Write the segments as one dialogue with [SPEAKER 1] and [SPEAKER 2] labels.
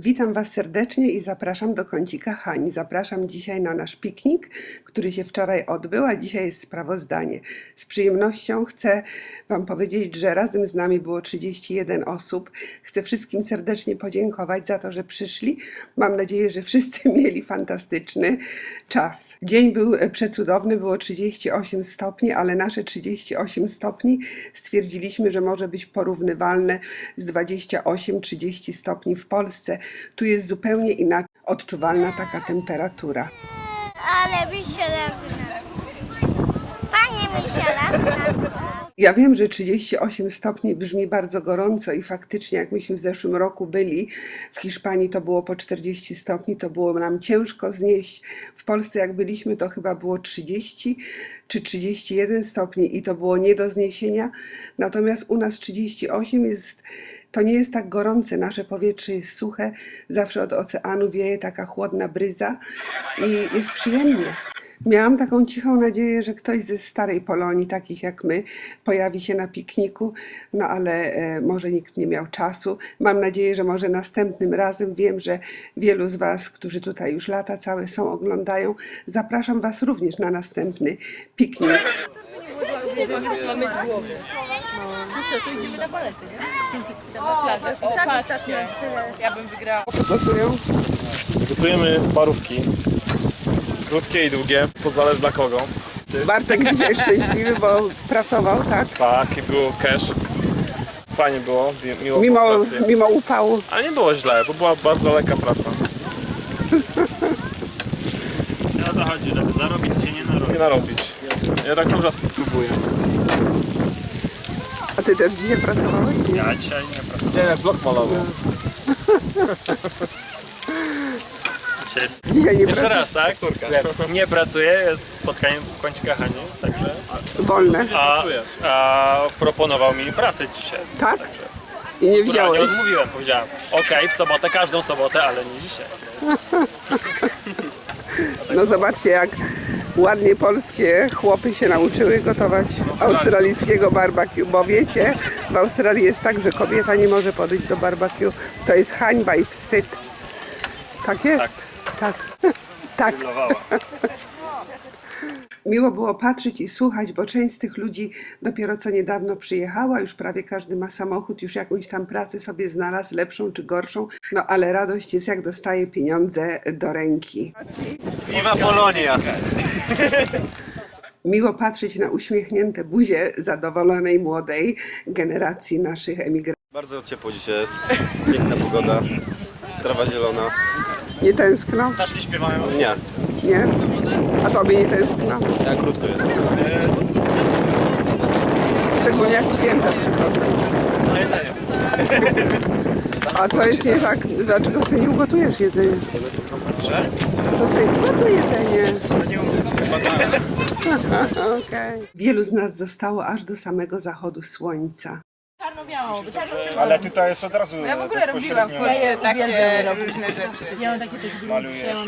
[SPEAKER 1] Witam Was serdecznie i zapraszam do kącika Hani. Zapraszam dzisiaj na nasz piknik, który się wczoraj odbył, a dzisiaj jest sprawozdanie. Z przyjemnością chcę Wam powiedzieć, że razem z nami było 31 osób. Chcę wszystkim serdecznie podziękować za to, że przyszli. Mam nadzieję, że wszyscy mieli fantastyczny czas. Dzień był e, przecudowny, było 38 stopni, ale nasze 38 stopni stwierdziliśmy, że może być porównywalne z 28-30 stopni w Polsce. Tu jest zupełnie inaczej odczuwalna taka temperatura.
[SPEAKER 2] Ale mi się lewna. Fajnie mi się lewna.
[SPEAKER 1] Ja wiem, że 38 stopni brzmi bardzo gorąco i faktycznie jak myśmy w zeszłym roku byli w Hiszpanii, to było po 40 stopni, to było nam ciężko znieść. W Polsce jak byliśmy, to chyba było 30 czy 31 stopni i to było nie do zniesienia. Natomiast u nas 38 jest to nie jest tak gorące, nasze powietrze jest suche, zawsze od oceanu wieje taka chłodna bryza i jest przyjemnie. Miałam taką cichą nadzieję, że ktoś ze starej Polonii, takich jak my, pojawi się na pikniku, no ale e, może nikt nie miał czasu. Mam nadzieję, że może następnym razem. Wiem, że wielu z Was, którzy tutaj już lata całe są, oglądają. Zapraszam Was również na następny piknik.
[SPEAKER 3] Mamy z głowy. No co, to idziemy na balety, nie? Tam na plażę. O, patrzcie. Ja bym wygrała.
[SPEAKER 4] Gotujemy parówki. Krótkie i długie, to zależy dla kogo.
[SPEAKER 1] Bartek dzisiaj szczęśliwy, bo pracował, tak?
[SPEAKER 4] Tak, i było cash. Fajnie było, mi- miło
[SPEAKER 1] Mimo,
[SPEAKER 4] było w pracy.
[SPEAKER 1] mimo upału.
[SPEAKER 4] Ale nie było źle, bo była bardzo lekka praca.
[SPEAKER 5] Nie o to chodzi, żeby zarobić się nie narobić.
[SPEAKER 4] Nie narobić. Ja tak cały czas próbuję.
[SPEAKER 1] Ty też dzisiaj pracowałeś? Nie.
[SPEAKER 5] Ja dzisiaj nie pracuję.
[SPEAKER 4] Widziałem jak blok malował.
[SPEAKER 5] Dzisiaj jest...
[SPEAKER 1] Dzisiaj nie
[SPEAKER 5] Jeszcze raz, tak? Nie, nie pracuję, jest spotkanie w kącika Hani, także...
[SPEAKER 1] Wolne,
[SPEAKER 5] A, a proponował mi pracę dzisiaj.
[SPEAKER 1] tak? I nie
[SPEAKER 5] Która nie
[SPEAKER 1] wziąłeś.
[SPEAKER 5] odmówiłem, powiedziałem, okej, w sobotę, każdą sobotę, ale nie dzisiaj.
[SPEAKER 1] No zobaczcie, jak ładnie polskie chłopy się nauczyły gotować australijskiego barbecue, bo wiecie, w Australii jest tak, że kobieta nie może podejść do barbecue. To jest hańba i wstyd. Tak jest. Tak. Tak.
[SPEAKER 5] Pilnowała.
[SPEAKER 1] Miło było patrzeć i słuchać, bo część z tych ludzi dopiero co niedawno przyjechała, już prawie każdy ma samochód, już jakąś tam pracę sobie znalazł, lepszą czy gorszą, no ale radość jest jak dostaje pieniądze do ręki.
[SPEAKER 5] Viva Polonia!
[SPEAKER 1] Miło patrzeć na uśmiechnięte buzie zadowolonej młodej generacji naszych emigrantów.
[SPEAKER 6] Bardzo ciepło dzisiaj jest. Piękna pogoda. Trawa zielona.
[SPEAKER 1] Nie tęskno?
[SPEAKER 6] Ptaszki śpiewają? Nie,
[SPEAKER 1] Nie? A tobie nie tęskno?
[SPEAKER 6] ja krótko jest.
[SPEAKER 1] Szczególnie jak święta przychodzą. A co jest nie tak? Dlaczego sobie nie ugotujesz jedzenia? To sobie ugotuj jedzenie. Okej. Wielu z nas zostało aż do samego zachodu słońca.
[SPEAKER 3] Czarno-białą, bo czarno
[SPEAKER 7] Ale tutaj jest od razu
[SPEAKER 3] Ja w ogóle robiłam takie, takie różne rzeczy. Ja mam takie też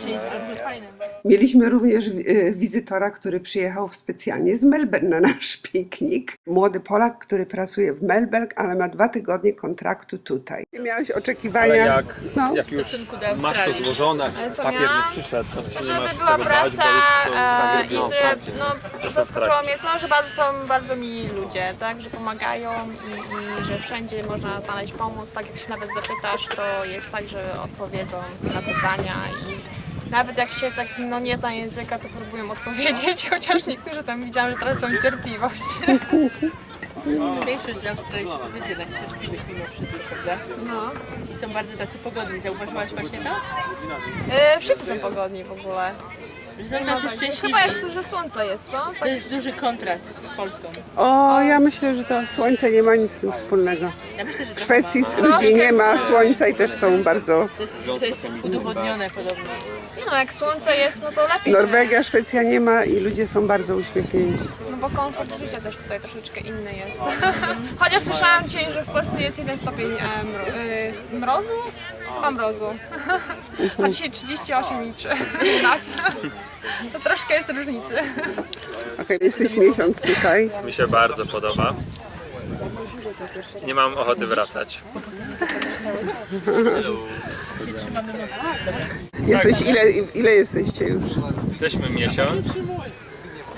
[SPEAKER 3] część, ale fajne.
[SPEAKER 1] Mieliśmy również e, wizytora, który przyjechał specjalnie z Melbourne na nasz piknik. Młody Polak, który pracuje w Melbourne, ale ma dwa tygodnie kontraktu tutaj. Miałeś oczekiwania?
[SPEAKER 4] Ale jak,
[SPEAKER 1] No.
[SPEAKER 4] jak już
[SPEAKER 3] stosunku do
[SPEAKER 4] masz to
[SPEAKER 3] Australii.
[SPEAKER 4] złożone,
[SPEAKER 8] co
[SPEAKER 4] papier
[SPEAKER 8] miałam?
[SPEAKER 4] nie przyszedł, to się nie masz
[SPEAKER 8] Żeby była
[SPEAKER 4] czego bać, bo
[SPEAKER 8] praca
[SPEAKER 4] już to
[SPEAKER 8] e, i że no, zaskoczyło mnie to, że bardzo są bardzo mili ludzie, tak, że pomagają i, i że wszędzie można znaleźć pomoc, tak jak się nawet zapytasz, to jest tak, że odpowiedzą na pytania i nawet jak się tak no, nie zna języka, to próbują odpowiedzieć, chociaż niektórzy tam widziałam, że tracą cierpliwość.
[SPEAKER 3] Większość z Australijczyków jest jednak cierpliwych mimo wszystko, prawda?
[SPEAKER 8] No.
[SPEAKER 3] I są bardzo tacy pogodni. Zauważyłaś właśnie to?
[SPEAKER 8] E, wszyscy są pogodni w ogóle.
[SPEAKER 3] Że są tacy szczęśliwi.
[SPEAKER 8] Chyba jak że słońce jest, co?
[SPEAKER 3] To jest duży kontrast z Polską.
[SPEAKER 1] O, ja myślę, że to słońce nie ma nic z tym wspólnego.
[SPEAKER 3] Ja myślę, że
[SPEAKER 1] W Szwecji ludzi nie ma słońca i też są bardzo...
[SPEAKER 3] To jest, to jest udowodnione podobno.
[SPEAKER 8] Nie no, jak słońce jest, no to lepiej.
[SPEAKER 1] Norwegia, Szwecja nie ma i ludzie są bardzo uśmiechnięci.
[SPEAKER 8] No bo komfort życia też tutaj troszeczkę inny jest. Chociaż słyszałam dzisiaj, że w Polsce jest jeden stopień e, mro, y, mrozu? Chyba mrozu. A dzisiaj 38 i 3 nas. To troszkę jest różnicy.
[SPEAKER 1] Okej, jesteś miesiąc tutaj.
[SPEAKER 5] Mi się bardzo podoba. Nie mam ochoty wracać.
[SPEAKER 1] Jesteś, ile, ile jesteście już?
[SPEAKER 5] Jesteśmy miesiąc.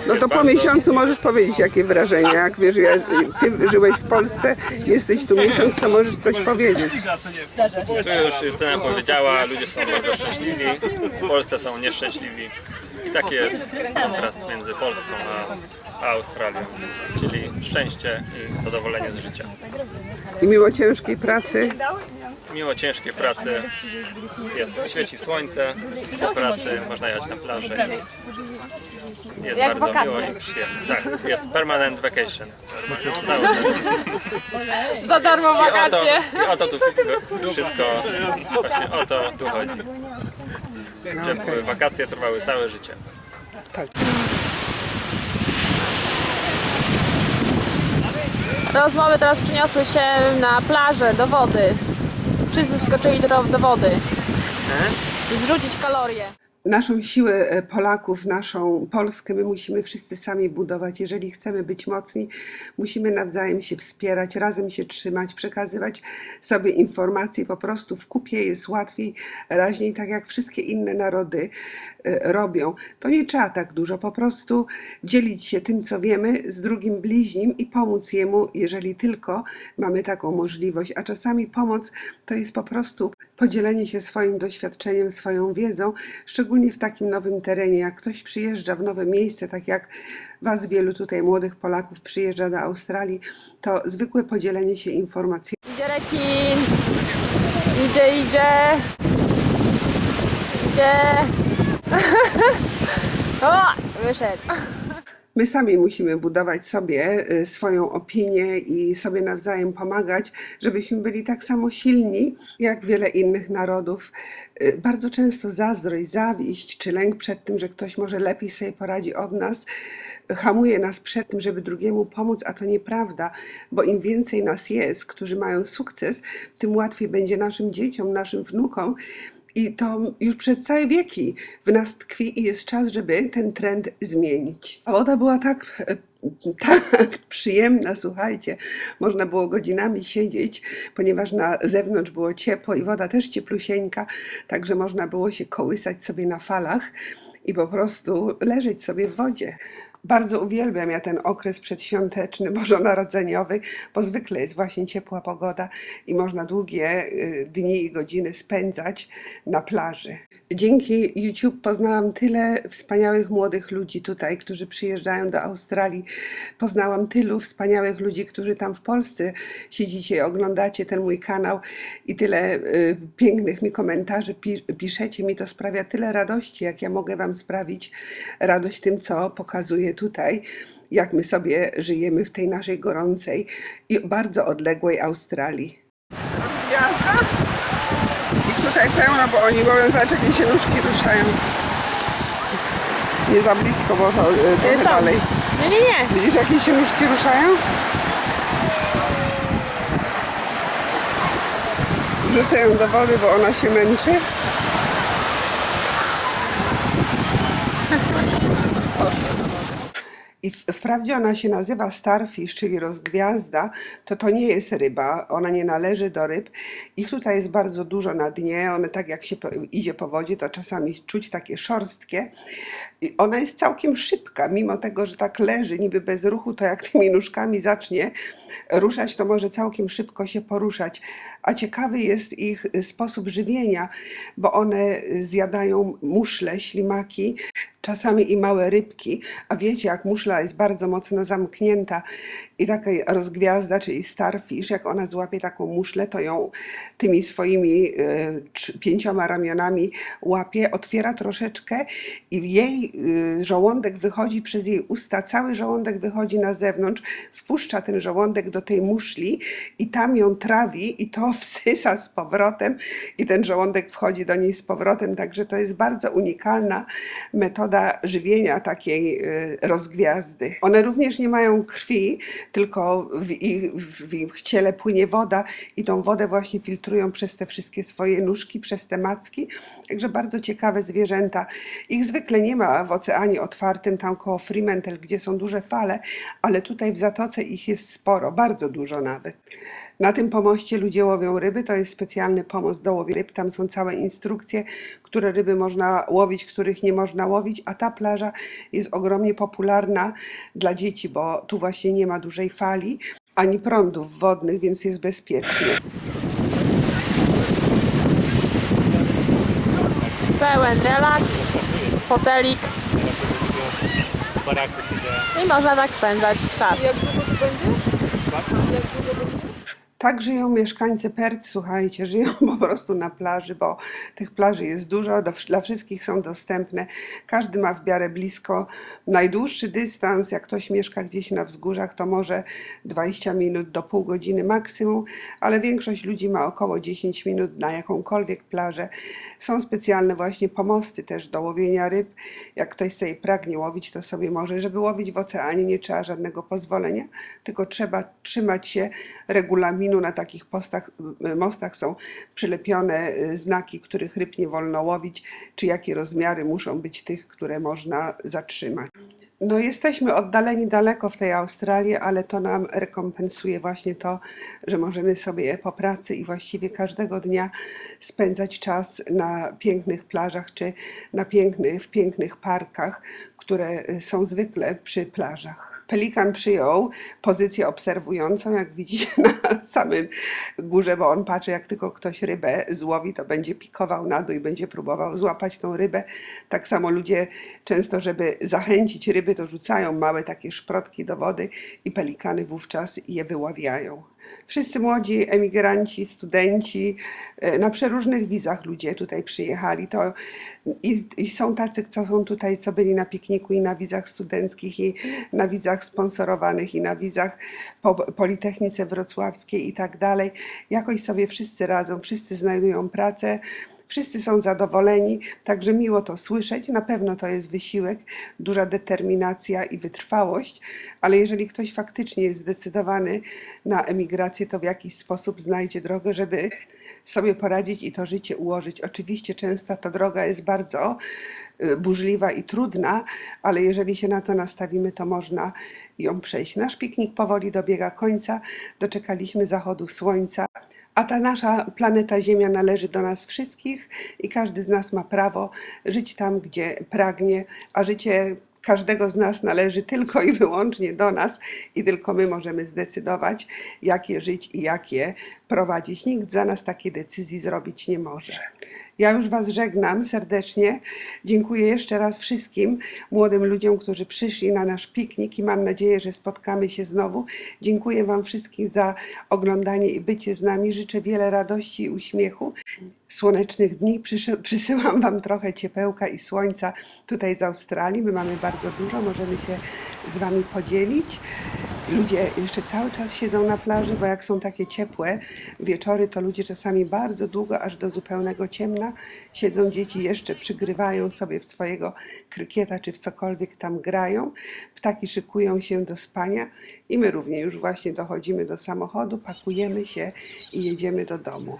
[SPEAKER 1] No to po miesiącu możesz powiedzieć, jakie wrażenia. Jak wiesz, ja, ty żyłeś w Polsce, jesteś tu miesiąc, to możesz coś powiedzieć.
[SPEAKER 5] Tu już Justyna powiedziała, ludzie są bardzo szczęśliwi, w Polsce są nieszczęśliwi. I taki jest kontrast między Polską a Australią, czyli szczęście i zadowolenie z życia.
[SPEAKER 1] I mimo ciężkiej pracy,
[SPEAKER 5] Mimo ciężkiej pracy jest, świeci słońce, po pracy można jechać na plażę i jest
[SPEAKER 8] Jak
[SPEAKER 5] bardzo
[SPEAKER 8] wakacje.
[SPEAKER 5] miło i przyjemnie. Tak, jest permanent vacation. Cały czas.
[SPEAKER 8] Za darmo
[SPEAKER 5] I o to,
[SPEAKER 8] wakacje.
[SPEAKER 5] i o to tu wszystko, właśnie o to tu chodzi. Żeby wakacje trwały całe życie.
[SPEAKER 8] Rozmowy teraz przyniosły się na plażę, do wody. Wszyscy skoczyli do, do wody. Zrzucić kalorie.
[SPEAKER 1] Naszą siłę e, Polaków, naszą Polskę, my musimy wszyscy sami budować. Jeżeli chcemy być mocni, musimy nawzajem się wspierać, razem się trzymać, przekazywać sobie informacje. Po prostu w kupie jest łatwiej, raźniej, tak jak wszystkie inne narody e, robią. To nie trzeba tak dużo, po prostu dzielić się tym, co wiemy z drugim bliźnim i pomóc jemu, jeżeli tylko mamy taką możliwość. A czasami pomoc to jest po prostu podzielenie się swoim doświadczeniem, swoją wiedzą, szczególnie w takim nowym terenie. Jak ktoś przyjeżdża w nowe miejsce, tak jak Was wielu tutaj młodych Polaków przyjeżdża do Australii, to zwykłe podzielenie się informacjami.
[SPEAKER 8] Idzie rekin. Idzie, idzie. Idzie. o, wyszedł.
[SPEAKER 1] My sami musimy budować sobie y, swoją opinię i sobie nawzajem pomagać, żebyśmy byli tak samo silni jak wiele innych narodów. Y, Bardzo często zazdrość, zawiść czy lęk przed tym, że ktoś może lepiej sobie poradzi od nas, hamuje nas przed tym, żeby drugiemu pomóc, a to nieprawda, bo im więcej nas jest, którzy mają sukces, tym łatwiej będzie naszym dzieciom, naszym wnukom. I to już przez całe wieki w nas tkwi i jest czas, żeby ten trend zmienić. A woda była tak, e, tak przyjemna, słuchajcie. Można było godzinami siedzieć, ponieważ na zewnątrz było ciepło i woda też cieplusieńka, także można było się kołysać sobie na falach i po prostu leżeć sobie w wodzie. Bardzo uwielbiam ja ten okres przedświąteczny, bożonarodzeniowy, bo zwykle jest właśnie ciepła pogoda i można długie y, dni i godziny spędzać na plaży. Dzięki YouTube poznałam tyle wspaniałych młodych ludzi tutaj, którzy przyjeżdżają do Australii. Poznałam tylu wspaniałych ludzi, którzy tam w Polsce siedzicie, oglądacie ten mój kanał i tyle y, pięknych mi komentarzy pi piszecie. Mi to sprawia tyle radości, jak ja mogę Wam sprawić radość tym, co pokazuję tutaj, jak my sobie żyjemy w tej naszej gorącej i bardzo odległej Australii. Gwiazda? Ich tutaj pełno, bo oni mówią, zobacz, jakie się nóżki ruszają. Nie za blisko, bo to y, trochę
[SPEAKER 8] są.
[SPEAKER 1] dalej.
[SPEAKER 8] Nie, nie, nie.
[SPEAKER 1] Widzisz, jakie się nóżki ruszają? Wrzucę ją do wody, bo ona się męczy. I wprawdzie ona się nazywa starfish, czyli rozgwiazda, to to nie jest ryba, ona nie należy do ryb. Ich tutaj jest bardzo dużo na dnie, one tak jak się idzie po wodzie, to czasami czuć takie szorstkie. I ona jest całkiem szybka, mimo tego, że tak leży, niby bez ruchu, to jak tymi nóżkami zacznie ruszać, to może całkiem szybko się poruszać. A ciekawy jest ich sposób żywienia, bo one zjadają muszle, ślimaki, czasami i małe rybki, a wiecie, jak muszla jest bardzo mocno zamknięta i taka rozgwiazda, czyli starfish, jak ona złapie taką muszlę, to ją tymi swoimi trz- pięcioma ramionami łapie, otwiera troszeczkę i jej e, żołądek wychodzi przez jej usta, cały żołądek wychodzi na zewnątrz, wpuszcza ten żołądek do tej muszli i tam ją trawi i to wsysa z powrotem i ten żołądek wchodzi do niej z powrotem, także to jest bardzo unikalna metoda żywienia takiej y, rozgwiazdy. One również nie mają krwi, tylko w ich, w ich ciele płynie woda i tą wodę właśnie filtrują przez te wszystkie swoje nóżki, przez te macki. Także bardzo ciekawe zwierzęta. Ich zwykle nie ma w oceanie otwartym, tam koło Fremantle, gdzie są duże fale, ale tutaj w zatoce ich jest sporo, bardzo dużo nawet. Na tym pomoście ludzie łowią ryby, to jest specjalny pomost do łowienia ryb. Tam są całe instrukcje, które ryby można łowić, których nie można łowić, a ta plaża jest ogromnie popularna dla dzieci, bo tu właśnie nie ma dużej fali ani prądów wodnych, więc jest bezpiecznie.
[SPEAKER 8] Pełen relaks, fotelik i można tak spędzać czas.
[SPEAKER 1] Tak żyją mieszkańcy Perth, słuchajcie, żyją po prostu na plaży, bo tych plaży jest dużo, do, dla wszystkich są dostępne. Każdy ma w miarę blisko. Najdłuższy dystans, jak ktoś mieszka gdzieś na wzgórzach, to może 20 minut do pół godziny maksimum, ale większość ludzi ma około 10 minut na jakąkolwiek plażę. Są specjalne właśnie pomosty też do łowienia ryb. Jak ktoś sobie pragnie łowić, to sobie może. Żeby łowić w oceanie nie trzeba żadnego pozwolenia, tylko trzeba trzymać się regulaminu. Na takich postach, mostach są przylepione y, znaki, których ryb nie wolno łowić, czy jakie rozmiary muszą być tych, które można zatrzymać. No, jesteśmy oddaleni daleko w tej Australii, ale to nam rekompensuje właśnie to, że możemy sobie po pracy i właściwie każdego dnia spędzać czas na pięknych plażach czy na pięknych, w pięknych parkach, które y, są zwykle przy plażach. Pelikan przyjął pozycję obserwującą, jak widzicie na samym górze, bo on patrzy, jak tylko ktoś rybę złowi, to będzie pikował na dół i będzie próbował złapać tą rybę. Tak samo ludzie często, żeby zachęcić ryby, to rzucają małe takie szprotki do wody i pelikany wówczas je wyławiają. Wszyscy młodzi emigranci, studenci, e, na przeróżnych wizach ludzie tutaj przyjechali. To i, I są tacy, co są tutaj, co byli na pikniku i na wizach studenckich, i na wizach sponsorowanych, i na wizach po Politechnice Wrocławskiej i tak dalej. Jakoś sobie wszyscy radzą, wszyscy znajdują pracę. Wszyscy są zadowoleni, także miło to słyszeć. Na pewno to jest wysiłek, duża determinacja i wytrwałość, ale jeżeli ktoś faktycznie jest zdecydowany na emigrację, to w jakiś sposób znajdzie drogę, żeby sobie poradzić i to życie ułożyć. Oczywiście często ta droga jest bardzo y, burzliwa i trudna, ale jeżeli się na to nastawimy, to można ją przejść. Nasz piknik powoli dobiega końca, doczekaliśmy zachodu słońca. A ta nasza planeta Ziemia należy do nas wszystkich i każdy z nas ma prawo żyć tam, gdzie pragnie, a życie każdego z nas należy tylko i wyłącznie do nas i tylko my możemy zdecydować, jakie żyć i jakie prowadzić. Nikt za nas takiej decyzji zrobić nie może. Ja już Was żegnam serdecznie. Dziękuję jeszcze raz wszystkim młodym ludziom, którzy przyszli na nasz piknik i mam nadzieję, że spotkamy się znowu. Dziękuję Wam wszystkim za oglądanie i bycie z nami. Życzę wiele radości i uśmiechu. Słonecznych dni. Przysyłam Wam trochę ciepełka i słońca tutaj z Australii. My mamy bardzo dużo, możemy się z Wami podzielić. Ludzie jeszcze cały czas siedzą na plaży, bo jak są takie ciepłe wieczory, to ludzie czasami bardzo długo, aż do zupełnego ciemna siedzą. Dzieci jeszcze przygrywają sobie w swojego krykieta, czy w cokolwiek tam grają. Ptaki szykują się do spania i my również już właśnie dochodzimy do samochodu, pakujemy się i jedziemy do domu.